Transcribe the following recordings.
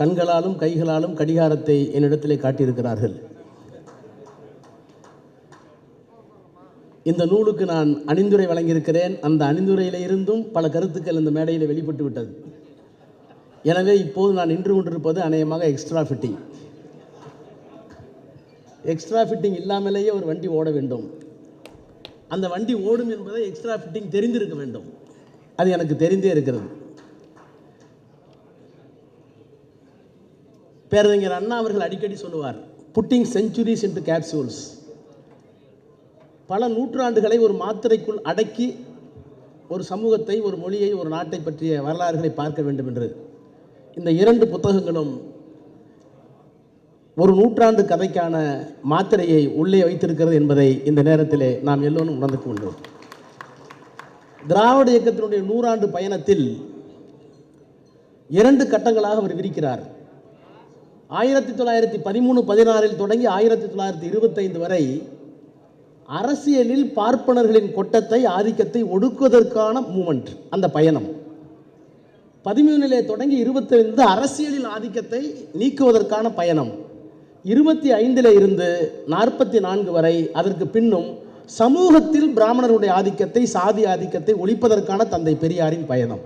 கண்களாலும் கைகளாலும் கடிகாரத்தை என்னிடத்திலே காட்டியிருக்கிறார்கள். இந்த நூலுக்கு நான் அணிந்துரை வழங்கியிருக்கிறேன். அந்த அணிந்துரையிலிருந்தும் பல கருத்துக்கள் இந்த மேடையில் வெளிப்பட்டு விட்டது. எனவே இப்போது நான் நின்று கொண்டிருப்பது அநேகமாக எக்ஸ்ட்ரா ஃபிட்டிங் எக்ஸ்ட்ரா ஃபிட்டிங் இல்லாமலேயே ஒரு வண்டி ஓட வேண்டும். அந்த வண்டி ஓடும் என்பதை எக்ஸ்ட்ரா ஃபிட்டிங் தெரிந்திருக்க வேண்டும். அது எனக்கு தெரிந்தே இருக்கிறது. பேரறிஞர் அண்ணா அவர்கள் அடிக்கடி சொல்லுவார் புட்டிங் செஞ்சுரிஸ் into கேப்சூல்ஸ் பல நூற்றாண்டுகளை ஒரு மாத்திரைக்குள் அடக்கி ஒரு சமூகத்தை ஒரு மொழியை ஒரு நாட்டை பற்றிய வரலாறுகளை பார்க்க வேண்டும் என்று. இந்த இரண்டு புத்தகங்களும் ஒரு நூற்றாண்டு கதைக்கான மாத்திரையை உள்ளே வைத்திருக்கிறது என்பதை இந்த நேரத்திலே நாம் எல்லோரும் உணர்ந்து கொண்டோம். திராவிட இயக்கத்தினுடைய நூறாண்டு பயணத்தில் இரண்டு கட்டங்களாக அவர் விரிக்கிறார். ஆயிரத்தி தொள்ளாயிரத்தி பதிமூணு பதினாறில் தொடங்கி ஆயிரத்தி தொள்ளாயிரத்தி இருபத்தைந்து வரை அரசியலில் பார்ப்பனர்களின் கொட்டத்தை ஆதிக்கத்தை ஒடுக்குவதற்கான மூமெண்ட் அந்த பயணம். பதிமூணிலே தொடங்கி இருபத்தைந்து அரசியலில் ஆதிக்கத்தை நீக்குவதற்கான பயணம். இருபத்தி ஐந்தில் இருந்து நாற்பத்தி நான்கு வரை அதற்கு பின்னும் சமூகத்தில் பிராமணருடைய ஆதிக்கத்தை சாதி ஆதிக்கத்தை ஒழிப்பதற்கான தந்தை பெரியாரின் பயணம்.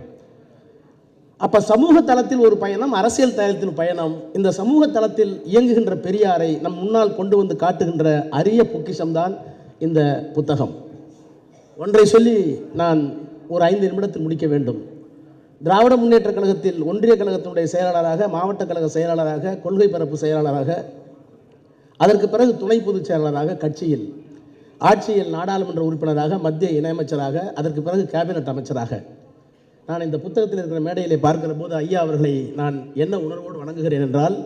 அப்ப சமூக தளத்தில் ஒரு பயணம் அரசியல் தளத்தில் பயணம். இந்த சமூக தளத்தில் இயங்குகின்ற பெரியாரை நம் முன்னால் கொண்டு வந்து காட்டுகின்ற அரிய பொக்கிஷம்தான் இந்த புத்தகம். ஒன்றை சொல்லி நான் ஒரு ஐந்து நிமிடத்தில் முடிக்க வேண்டும். திராவிட முன்னேற்ற கழகத்தில் ஒன்றிய கழகத்தினுடைய செயலாளராக மாவட்ட கழக செயலாளராக கொள்கை பரப்பு செயலாளராக அதற்கு பிறகு துணை பொதுச் செயலாளராக கட்சியில் ஆட்சியில் நாடாளுமன்ற உறுப்பினராக மத்திய இணையமைச்சராக அதற்கு பிறகு கேபினட் அமைச்சராக. நான் இந்த புத்தகத்தில் இருக்கிற மேடையிலே பார்க்கிற போது ஐயா அவர்களை நான் என்ன உணர்வோடு வணங்குகிறேன் என்றால்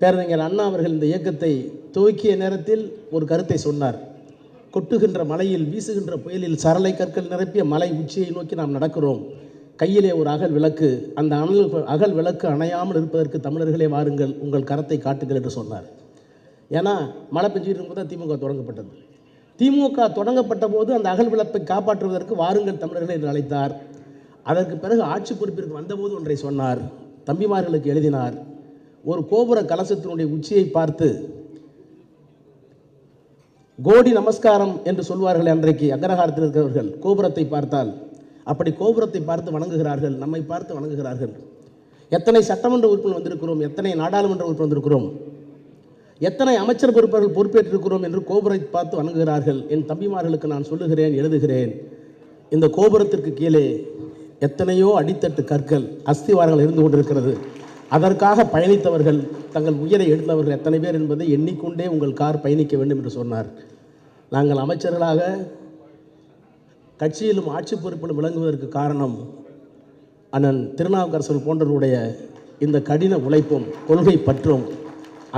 பேரறிஞர் அண்ணா அவர்கள் இந்த இயக்கத்தை துவக்கிய நேரத்தில் ஒரு கருத்தை சொன்னார். கொட்டுகின்ற மலையில் வீசுகின்ற புயலில் சரளை கற்கள் நிரப்பிய மலை உச்சியை நோக்கி நாம் நடக்கிறோம். கையிலே ஒரு அகல் விளக்கு அந்த அனல் அகல் விளக்கு அணையாமல் இருப்பதற்கு தமிழர்களே வாருங்கள் உங்கள் கரத்தை காட்டுங்கள் என்று சொன்னார். ஏன்னா மழை பெஞ்சிட்டு இருக்கும்போது தான் திமுக தொடங்கப்பட்டது. திமுக தொடங்கப்பட்ட போது அந்த அகல் விளப்பை காப்பாற்றுவதற்கு வாருங்கள் தமிழர்களே என்று அழைத்தார். அதற்கு பிறகு ஆட்சி பொறுப்பிற்கு வந்தபோது ஒன்றை சொன்னார். தம்பிமார்களுக்கு எழுதினார். ஒரு கோபுர கலசத்தினுடைய உச்சியை பார்த்து கோடி நமஸ்காரம் என்று சொல்வார்கள் அன்றைக்கு அக்ரஹாரத்தில் இருக்கிறவர்கள் கோபுரத்தை பார்த்தால். அப்படி கோபுரத்தை பார்த்து வணங்குகிறார்கள். நம்மை பார்த்து வணங்குகிறார்கள். எத்தனை சட்டமன்ற உறுப்பினர் வந்திருக்கிறோம்? எத்தனை நாடாளுமன்ற உறுப்பினர் வந்திருக்கிறோம்? எத்தனை அமைச்சர் பொறுப்பர்கள் பொறுப்பேற்றிருக்கிறோம் என்று கோபுரத்தை பார்த்து வணங்குகிறார்கள். என் தம்பிமார்களுக்கு நான் சொல்லுகிறேன் எழுதுகிறேன். இந்த கோபுரத்திற்கு கீழே எத்தனையோ அடித்தட்டு கற்கள் அஸ்திவாரங்கள் இருந்து கொண்டிருக்கிறது. அதற்காக பயணித்தவர்கள் தங்கள் உயிரை எடுத்தவர்கள் எத்தனை பேர் என்பதை எண்ணிக்கொண்டே உங்கள் கார் பயணிக்க வேண்டும் என்று சொன்னார். நாங்கள் அமைச்சர்களாக கட்சியிலும் ஆட்சி பொறுப்பிலும் விளங்குவதற்கு காரணம் அண்ணன் திருநாவுக்கரசர் போன்றவருடைய இந்த கடின உழைப்பும் கொள்கை பற்றும்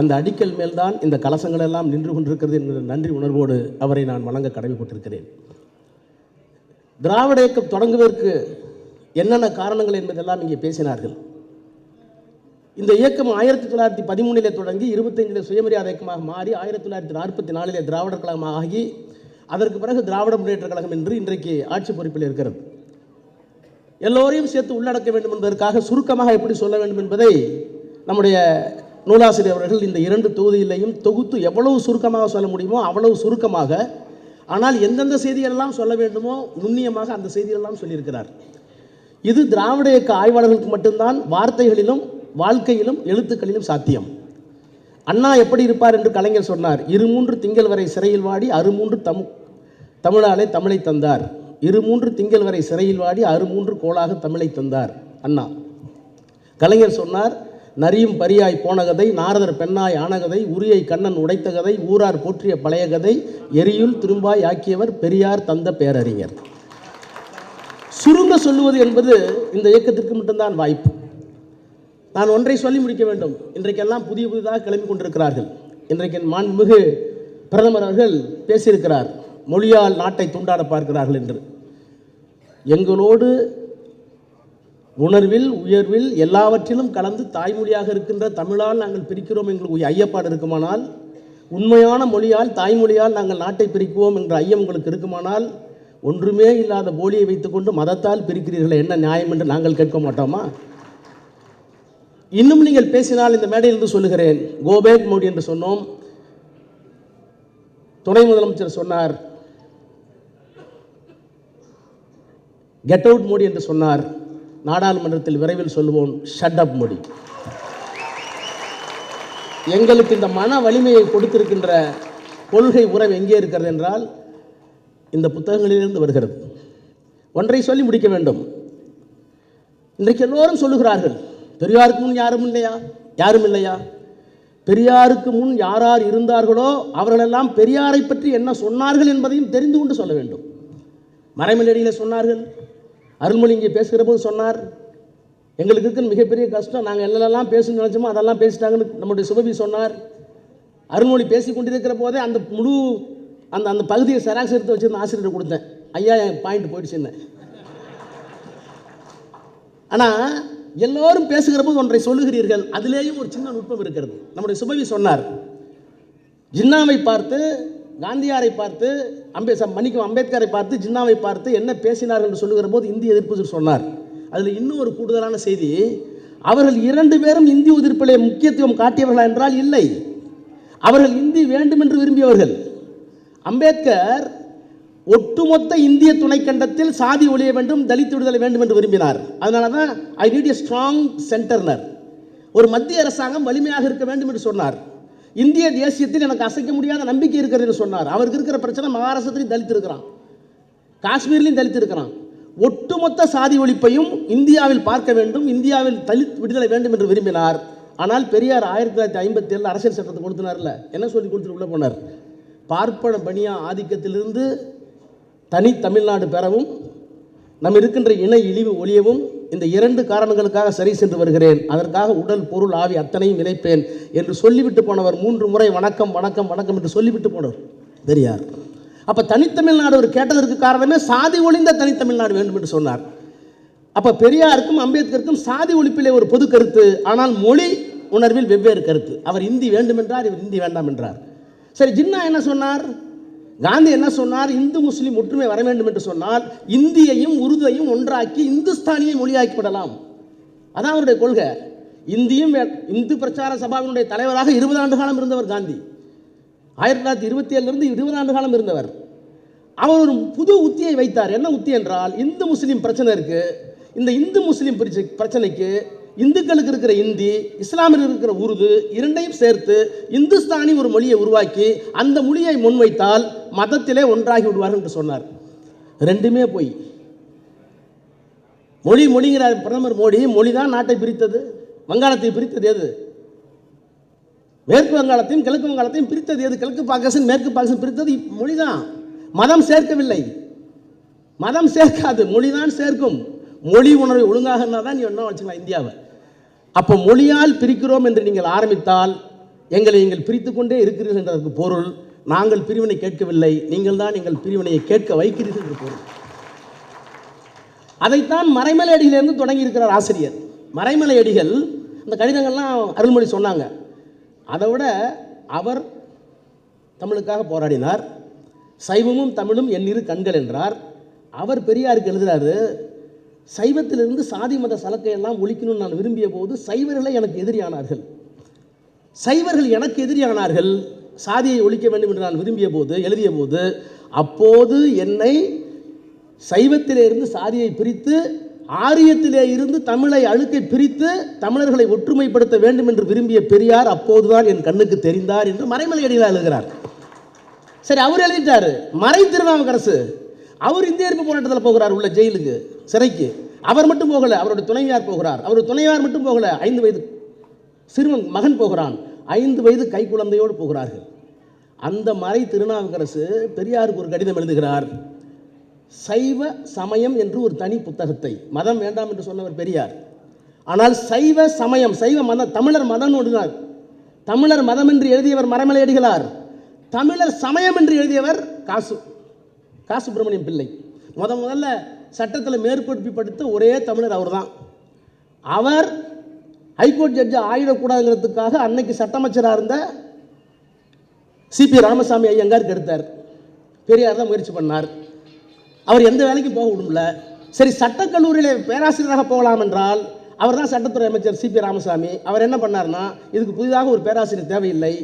அந்த அடிக்கல் மேல்தான் இந்த கலசங்கள் எல்லாம் நின்று கொண்டிருக்கிறது என்கிற நன்றி உணர்வோடு அவரை நான் வணங்க கடமைப்பட்டிருக்கிறேன். திராவிட இயக்கம் தொடங்குவதற்கு என்னென்ன காரணங்கள் என்பதெல்லாம் இங்கே பேசினார்கள். இந்த இயக்கம் ஆயிரத்தி தொள்ளாயிரத்தி பதிமூணிலே தொடங்கி இருபத்தைந்தில் சுயமரியாதை இயக்கமாக மாறி ஆயிரத்தி தொள்ளாயிரத்தி நாற்பத்தி நாலிலே திராவிடர் கழகமாக ஆகி அதற்கு பிறகு திராவிட முன்னேற்ற கழகம் என்று இன்றைக்கு ஆட்சி பொறுப்பில் இருக்கிறது. எல்லோரையும் சேர்த்து உள்ளடக்க வேண்டும் என்பதற்காக சுருக்கமாக எப்படி சொல்ல வேண்டும் என்பதை நம்முடைய நூலாசிரியர் அவர்கள் இந்த இரண்டு தொகுதியிலையும் தொகுத்து எவ்வளவு சுருக்கமாக சொல்ல முடியுமோ அவ்வளவு சுருக்கமாக ஆனால் எந்தெந்த செய்திகளெல்லாம் சொல்ல வேண்டுமோ நுண்ணியமாக அந்த செய்திகளெல்லாம் சொல்லியிருக்கிறார். இது திராவிட இயக்க ஆய்வாளர்களுக்கு மட்டும்தான் வார்த்தைகளிலும் வாழ்க்கையிலும் எழுத்துக்களிலும் சாத்தியம். அண்ணா எப்படி இருப்பார் என்று கலைஞர் சொன்னார் இரு மூன்று திங்கள் வரை சிறையில் வாடி அறுமூன்று தம் தமிழாலே தமிழை தந்தார். இரு மூன்று திங்கள் வரை சிறையில் வாடி அறுமூன்று கோளாக தமிழை தந்தார். அண்ணா. கலைஞர் சொன்னார் நரியும் பரியாய் போன கதை நாரதர் பெண்ணாய் ஆனகதை உரியை கண்ணன் உடைத்த கதை ஊரார் போற்றிய பழைய கதை எரியுள் திரும்பாய் ஆக்கியவர் பெரியார் தந்த பேரறிஞர். சுருங்க சொல்லுவது என்பது இந்த இயக்கத்திற்கு மட்டும்தான் வாய்ப்பு. நான் ஒன்றை சொல்லி முடிக்க வேண்டும். இன்றைக்கெல்லாம் புதிய புதிதாக கிளம்பி கொண்டிருக்கிறார்கள். இன்றைக்கு மாண்புமிகு பிரதமர் அவர்கள் பேசியிருக்கிறார். மொழியால் நாட்டை துண்டாட பார்க்கிறார்கள் என்று. எங்களோடு உணர்வில் உயர்வில் எல்லாவற்றிலும் கலந்து தாய்மொழியாக இருக்கின்ற தமிழால் நாங்கள் பிரிக்கிறோம் எங்களுக்கு ஐயப்பாடு இருக்குமானால் உண்மையான மொழியால் தாய்மொழியால் நாங்கள் நாட்டை பிரிக்குவோம் என்ற ஐயம் உங்களுக்கு இருக்குமானால் ஒன்றுமே இல்லாத போலியை வைத்துக்கொண்டு மதத்தால் பிரிக்கிறீர்கள் என்ன நியாயம் என்று நாங்கள் கேட்க மாட்டோமா? இன்னும் நீங்கள் பேசினால் இந்த மேடையிலிருந்து சொல்லுகிறேன். கோபேக் மோடி என்று சொன்னோம். துணை முதலமைச்சர் சொன்னார். கெட் அவுட் மோடி என்று சொன்னார். நாடாளுமன்றத்தில் விரைவில் சொல்லுவோம் ஷட் அப் மோடி. எங்களுக்கு இந்த மன வலிமையை கொடுத்திருக்கின்ற கொள்கை உறவு எங்கே இருக்கிறது என்றால் இந்த புத்தகங்களிலிருந்து வருகிறது. ஒன்றை சொல்லி முடிக்க வேண்டும். இன்றைக்கு எல்லோரும் சொல்லுகிறார்கள் பெரியாருக்கு முன் யாரும் இல்லையா? யாரும் இல்லையா? பெரியாருக்கு முன் யாரார் இருந்தார்களோ அவர்களெல்லாம் பெரியாரை பற்றி என்ன சொன்னார்கள் என்பதையும் தெரிந்து கொண்டு சொல்ல வேண்டும். மறைமலடியில் சொன்னார்கள் அருள்மொழி இங்கே பேசுகிற போது சொன்னார் எங்களுக்கு இருக்கிற மிகப்பெரிய கஷ்டம் நாங்கள் என்னெல்லாம் பேசணும்னு நினச்சோமோ அதெல்லாம் பேசிட்டாங்கன்னு நம்முடைய சுபவி சொன்னார். அருள்மொழி பேசி கொண்டிருக்கிற போதே அந்த முழு அந்த அந்த பகுதியை செராக்ஸ் எடுத்து வச்சிருந்த ஆசிரியர் கொடுத்தேன். ஐயா என் பாயிண்ட் போயிடுச்சுன்னு. ஆனால் எல்லோரும் பேசுகிற போது ஒன்றை சொல்லுகிறீர்கள். அதிலேயும் ஒரு சின்ன நுட்பம் இருக்கிறது. நம்முடைய சுபவி சொன்னார். ஜின்னாவை பார்த்து காந்தியாரை பார்த்து அம்பே ச- மன்னிக்கும் அம்பேத்கரை பார்த்து ஜின்னாவை பார்த்து என்ன பேசினார்கள் என்று சொல்லுகிற போது இந்திய எதிர்ப்பு சொன்னார். அதில் இன்னும் ஒரு கூடுதலான செய்தி. அவர்கள் இரண்டு பேரும் இந்தி எதிர்ப்பிலே முக்கியத்துவம் காட்டியவர்களா என்றால் இல்லை. அவர்கள் இந்தி வேண்டும் என்று விரும்பியவர்கள். அம்பேத்கர் ஒட்டுமொத்த இந்திய துணைக்கண்டத்தில் சாதி ஒழிய வேண்டும் தலித் விடுதலை வேண்டும் என்று விரும்பினார். அதனால தான் ஐ நீட் எ ஸ்ட்ராங் சென்டர்னர் ஒரு மத்திய அரசாங்கம் வலிமையாக இருக்க வேண்டும் என்று சொன்னார். இந்திய தேசியத்தில் எனக்கு அசைக்க முடியாத நம்பிக்கை இருக்கிறது என்று சொன்னார். அவருக்கு இருக்கிற பிரச்சனை மகாராஷ்டிரத்திலையும் தலித்து இருக்கிறான். காஷ்மீர்லையும் தலித்து இருக்கிறான். ஒட்டுமொத்த சாதி ஒழிப்பையும் இந்தியாவில் பார்க்க வேண்டும் இந்தியாவில் தலித் விடுதலை வேண்டும் என்று விரும்பினார். ஆனால் பெரியார் ஆயிரத்தி தொள்ளாயிரத்தி ஐம்பத்தி ஏழில் அரசியல் சட்டத்தை கொடுத்தினார்ல. என்ன சொல்லி கொடுத்துட்டு உள்ளே போனார்? பார்ப்பன பனியா ஆதிக்கத்திலிருந்து தனி தமிழ்நாடு பெறவும் நம் இருக்கின்ற இணை இழிவு ஒழியவும் இந்த இரண்டு காரணங்களுக்காக சரி சென்று வருகிறேன். அதற்காக உடல் பொருள் ஆவி அத்தனையும் இணைப்பேன் என்று சொல்லிவிட்டு போனவர் மூன்று முறை வணக்கம் வணக்கம் வணக்கம் என்று சொல்லிவிட்டு போனவர். பெரியார் அப்போ தனித்தமிழ்நாடு அவர் கேட்டதற்கு காரணமே சாதி ஒழிந்த தனித்தமிழ்நாடு வேண்டும் என்று சொன்னார். அப்போ பெரியாருக்கும் அம்பேத்கருக்கும் சாதி ஒழிப்பிலே ஒரு பொது கருத்து ஆனால் மொழி உணர்வில் வெவ்வேறு கருத்து. அவர் இந்தி வேண்டும் என்றார் இவர் இந்தி வேண்டாம் என்றார். சரி ஜின்னா என்ன சொன்னார்? காந்தி என்ன சொன்னார்? இந்து முஸ்லீம் ஒற்றுமை வர வேண்டும் என்று சொன்னால் இந்தியையும் உருதையும் ஒன்றாக்கி இந்துஸ்தானியை மொழியாக்கி விடலாம் அதான் அவருடைய கொள்கை. இந்தியும் வே- இந்து பிரச்சார சபாவினுடைய தலைவராக இருபது ஆண்டு காலம் இருந்தவர் காந்தி. ஆயிரத்தி தொள்ளாயிரத்தி இருபத்தி ஏழுலேருந்து இருபது ஆண்டு காலம் இருந்தவர். அவர் ஒரு புது உத்தியை வைத்தார். என்ன உத்தி என்றால் இந்து முஸ்லீம் பிரச்சனை இருக்குது இந்த இந்து முஸ்லீம் பிரச்சனைக்கு இந்துக்களுக்கு இருக்கிற இந்தி இஸ்லாமில் இருக்கிற உருது இரண்டையும் சேர்த்து இந்துஸ்தானி ஒரு மொழியை உருவாக்கி அந்த மொழியை முன்வைத்தால் மதத்திலே ஒன்றாகி விடுவார்கள் என்று சொன்னார். ரெண்டுமே போய். மொழி மொழிங்கிறார் பிரதமர் மோடி மொழி தான் நாட்டை பிரித்தது. வங்காளத்தை பிரித்தது எது? மேற்கு வங்காளத்தையும் கிழக்கு வங்காளத்தையும் பிரித்தது எது? கிழக்கு பாகிஸ்தான் மேற்கு பாகிஸ்தான் பிரித்தது மொழி தான். மதம் சேர்க்கவில்லை. மதம் சேர்க்காது மொழி தான் சேர்க்கும். மொழி உணர்வை ஒழுங்காக தான் நீ ஒன்றா வச்சுக்கலாம் இந்தியாவை. அப்போ மொழியால் பிரிக்கிறோம் என்று நீங்கள் ஆரம்பித்தால் எங்களை நீங்கள் பிரித்து கொண்டே இருக்கிறீர்கள் என்றதற்கு பொருள். நாங்கள் பிரிவினை கேட்கவில்லை. நீங்கள் தான் எங்கள் பிரிவினையை கேட்க வைக்கிறீர்கள் என்று பொருள். அதைத்தான் மறைமலையடியிலிருந்து தொடங்கி இருக்கிறார் ஆசிரியர். மறைமலை அடிகள் இந்த கடிதங்கள்லாம் அருள்மொழி சொன்னாங்க. அதை விட அவர் தமிழுக்காக போராடினார். சைவமும் தமிழும் என் இரு கண்கள் என்றார். அவர் பெரியாருக்கு எழுதுறாரு சைவத்திலிருந்து சாதி மத சலக்கையெல்லாம் ஒழிக்கணும்னு நான் விரும்பிய போது சைவர்களே எனக்கு எதிரியானார்கள். சைவர்கள் எனக்கு எதிரியானார்கள். சாதியை ஒழிக்க வேண்டும் என்று நான் விரும்பிய போது எழுதிய போது அப்போது என்னை சைவத்திலே இருந்து சாதியை பிரித்து ஆரியத்திலே இருந்து தமிழை அழுக்கை பிரித்து தமிழர்களை ஒற்றுமைப்படுத்த வேண்டும் என்று விரும்பிய பெரியார் அப்போதுதான் என் கண்ணுக்கு தெரிந்தார் என்று மறைமலை அடிகளார் எழுதுகிறார். சரி அவர் எழுதிட்டாரு. மறை திருநாவுக்கரசு. அவர் இந்திய எதிர்ப்பு போராட்டத்தில் போகிறார் உள்ள ஜெயிலுக்கு சிறைக்கு. அவர் மட்டும் போகலை அவருடைய துணைவியார் போகிறார். அவருடைய துணைவியார் மட்டும் போகல ஐந்து வயது சிறுவன் மகன் போகிறான். ஐந்து வயது கை குழந்தையோடு போகிறார்கள். அந்த மறை திருநாவுக்கரசு பெரியாருக்கு ஒரு கடிதம் எழுதுகிறார். சைவ சமயம் என்று ஒரு தனி புத்தகத்தை. மதம் வேண்டாம் என்று சொன்னவர் பெரியார். ஆனால் சைவ சமயம் சைவ மதம் தமிழர் மதம் ஒன்றினார் தமிழர் மதம் என்று எழுதியவர் மரமலையடிகளார். தமிழர் சமயம் என்று எழுதியவர் காசு. கா சுப்பிரமணியம் பிள்ளை. முத முதல்ல சட்டத்தில் மேற்படுத்தி ஒரே தமிழர் அவர்தான். அவர் ஹைகோர்ட் ஜட்ஜை ஆயிடக்கூடாதுங்கிறதுக்காக அன்னைக்கு சட்டமைச்சராக இருந்த சிபி ராமசாமி ஐயங்காருக்கு எடுத்தார். பெரியார் தான் முயற்சி பண்ணார். அவர் எந்த வேலைக்கும் போக விடும்ல. சரி சட்டக்கல்லூரியில் பேராசிரியராக போகலாம் என்றால் அவர் தான் சட்டத்துறை அமைச்சர் சிபி ராமசாமி. அவர் என்ன பண்ணார்னா இதுக்கு புதிதாக ஒரு பேராசிரியர் தேவையில்லை.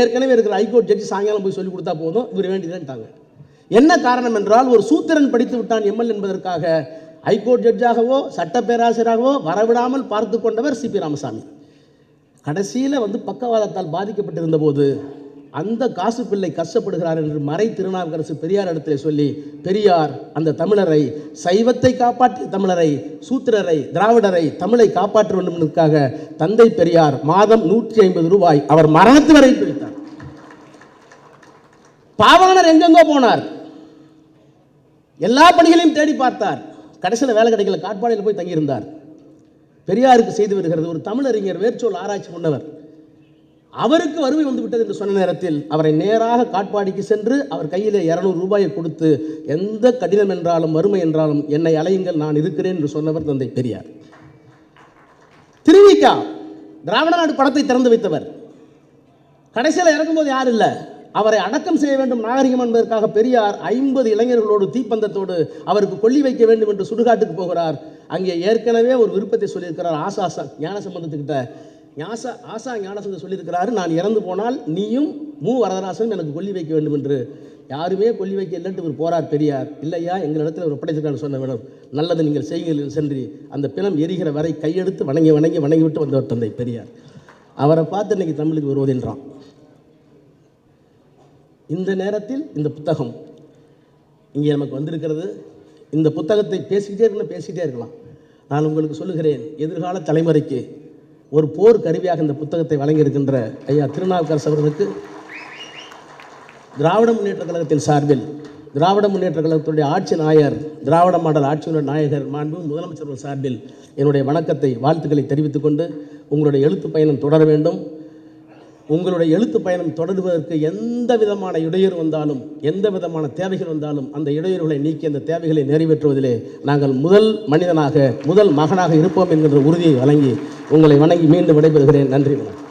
ஏற்கனவே இருக்கிற ஹைகோர்ட் ஜட்ஜி சாயங்காலம் போய் சொல்லி கொடுத்தா போதும் இவர் வேண்டியதுன்ட்டாங்க என்ன காரணம் என்றால் ஒரு சூத்திரன் படித்து விட்டான் எம்எல் என்பதற்காக. ஹைகோர்ட் ஜட்ஜாகவோ சட்டப்பேராசிரியராகவோ வரவிடாமல் பார்த்து கொண்டவர் சிபி ராமசாமி. கடைசியில் வந்து பக்கவாதத்தால் பாதிக்கப்பட்டிருந்த போது அந்த காசு பிள்ளை கஷ்டப்படுகிறார் என்று மறை திருநாவுக்கரசு பெரியார் இடத்துல சொல்லி பெரியார் அந்த தமிழரை சைவத்தை காப்பாற்றிய தமிழரை சூத்திரரை திராவிடரை தமிழை காப்பாற்ற வேண்டும் என்பதற்காக தந்தை பெரியார் மாதம் நூற்றி ஐம்பது ரூபாய் அவர் மரணத்து வரை பிடித்தார். பாவாணர் எங்கெங்கோ போனார். எல்லா பணிகளையும் தேடி பார்த்தார். கடைசியில் வேலை கிடைக்கல காட்பாடியில் போய் தங்கியிருந்தார். பெரியாருக்கு செய்து வருகிறது ஒரு தமிழறிஞர் வேர்ச்சொல் ஆராய்ச்சி கொண்டவர் அவருக்கு வறுமை வந்து விட்டது என்று சொன்ன நேரத்தில் அவரை நேராக காட்பாடிக்கு சென்று அவர் கையிலே இரநூறு ரூபாயை கொடுத்து எந்த கடினம் என்றாலும் வறுமை என்றாலும் என்னை அலையுங்கள் நான் இருக்கிறேன் என்று சொன்னவர் தந்தை பெரியார். திருவிக்கா திராவிட நாடு படத்தை திறந்து வைத்தவர். கடைசியில் இறக்கும்போது யார் இல்லை? அவரை அடக்கம் செய்ய வேண்டும் நாகரிகம் என்பதற்காக பெரியார் ஐம்பது இளைஞர்களோடு தீப்பந்தத்தோடு அவருக்கு கொல்லி வைக்க வேண்டும் என்று சுடுகாட்டுக்கு போகிறார். அங்கே ஏற்கனவே ஒரு விருப்பத்தை சொல்லியிருக்கிறார் ஆசா ஆசா ஞான சம்பந்தத்துக்கிட்ட. ஞாசா ஆசா ஞானசம்பந்தம் சொல்லியிருக்கிறாரு நான் இறந்து போனால் நீயும் மு. வரதராசனும் எனக்கு கொல்லி வைக்க வேண்டும் என்று. யாருமே கொல்லி வைக்க இல்லைன்ட்டு இவர் போறார் பெரியார். இல்லையா எங்கள் இடத்துல ஒரு ஒப்படைச்சிருக்கான்னு சொன்ன வேணும். நல்லது நீங்கள் செய்யுங்கள் சென்று அந்த பிணம் எரிகிற வரை கையெடுத்து வணங்கி வணங்கி வணங்கி விட்டு வந்தவர் தந்தை பெரியார். அவரை பார்த்து இன்னைக்கு தமிழுக்கு வருவதென்றான் இந்த நேரத்தில் இந்த புத்தகம். இங்கே நமக்கு வந்திருக்கிறது. இந்த புத்தகத்தை பேசிக்கிட்டே இருக்கணும் பேசிக்கிட்டே இருக்கலாம். நான் உங்களுக்கு சொல்லுகிறேன் எதிர்கால தலைமுறைக்கு ஒரு போர் கருவியாக இந்த புத்தகத்தை வழங்கியிருக்கின்ற ஐயா திருநாவுக்கரசு அவர்களுக்கு திராவிட முன்னேற்ற கழகத்தின் சார்பில் திராவிட முன்னேற்ற கழகத்துடைய ஆட்சி நாயர் திராவிட மாடல் ஆட்சியினுடைய நாயகர் மாண்பு முதலமைச்சர் சார்பில் என்னுடைய வணக்கத்தை வாழ்த்துக்களை தெரிவித்துக்கொண்டு உங்களுடைய எழுத்து பயணம் தொடர வேண்டும். உங்களுடைய எழுத்து பயணம் தொடருவதற்கு எந்த விதமான இடையூறு வந்தாலும் எந்த விதமான தேவைகள் வந்தாலும் அந்த இடையூறுகளை நீக்கி அந்த தேவைகளை நிறைவேற்றுவதிலே நாங்கள் முதல் மனிதனாக முதல் மகனாக இருப்போம் என்கின்ற உறுதியை வழங்கி உங்களை வணங்கி மீண்டும் விடைபெறுகிறேன். நன்றி வணக்கம்.